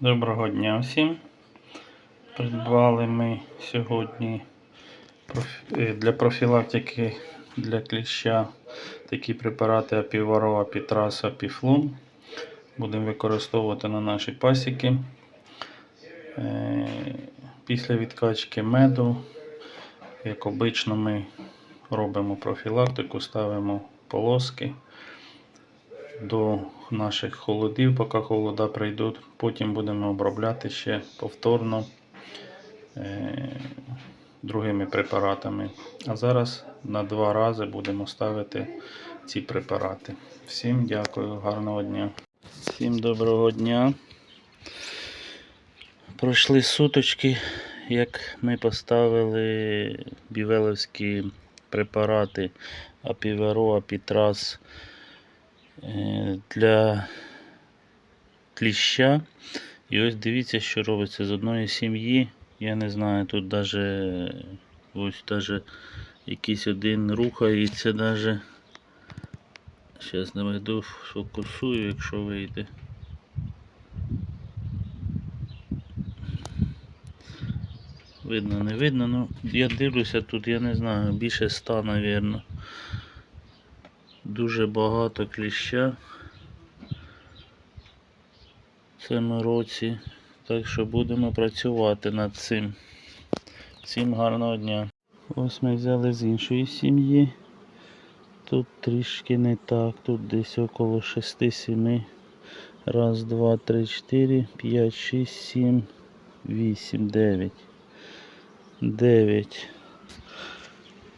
Доброго дня всім. Придбали ми сьогодні е, для профілактики для кліща такі препарати Апіваро, Апітрас, Апіфлум. Будемо використовувати на нашій пасіки. Е, Після відкачки меду, як обично, ми робимо профілактику, ставимо полоски до наших холодів, поки холода прийдуть. Потім будемо обробляти ще повторно е, другими препаратами. А зараз на два рази будемо ставити ці препарати. Всім дякую, гарного дня. Всім доброго дня. Пройшли суточки, як ми поставили бівеловські препарати Апіверо, Апітрас для кліща. І ось дивіться, що робиться з одної сім'ї. Я не знаю, тут даже ось даже якийсь один рухається даже. Зараз наведу фокусую, якщо вийде. Видно, не видно, ну я дивлюся тут, я не знаю, більше ста, мабуть. Дуже багато кліща в цьому році. Так що будемо працювати над цим. Всім гарного дня. Ось ми взяли з іншої сім'ї. Тут трішки не так, тут десь около 6-7. Раз, два, три, чотири, п'ять, шість, сім, вісім, дев'ять. Дев'ять.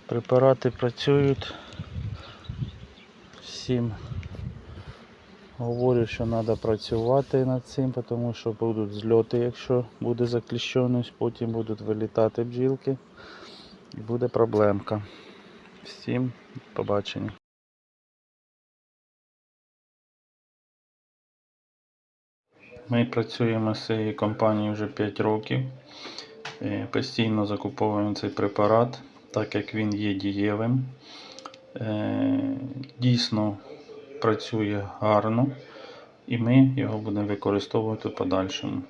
Препарати працюють. Всім говорю, що треба працювати над цим, тому що будуть зльоти, якщо буде закліщеність, потім будуть вилітати бджілки і буде проблемка. Всім побачення. Ми працюємо з цією компанією вже 5 років. Е, Постійно закуповуємо цей препарат, так як він є дієвим. Е, Дійсно працює гарно, і ми його будемо використовувати в подальшому.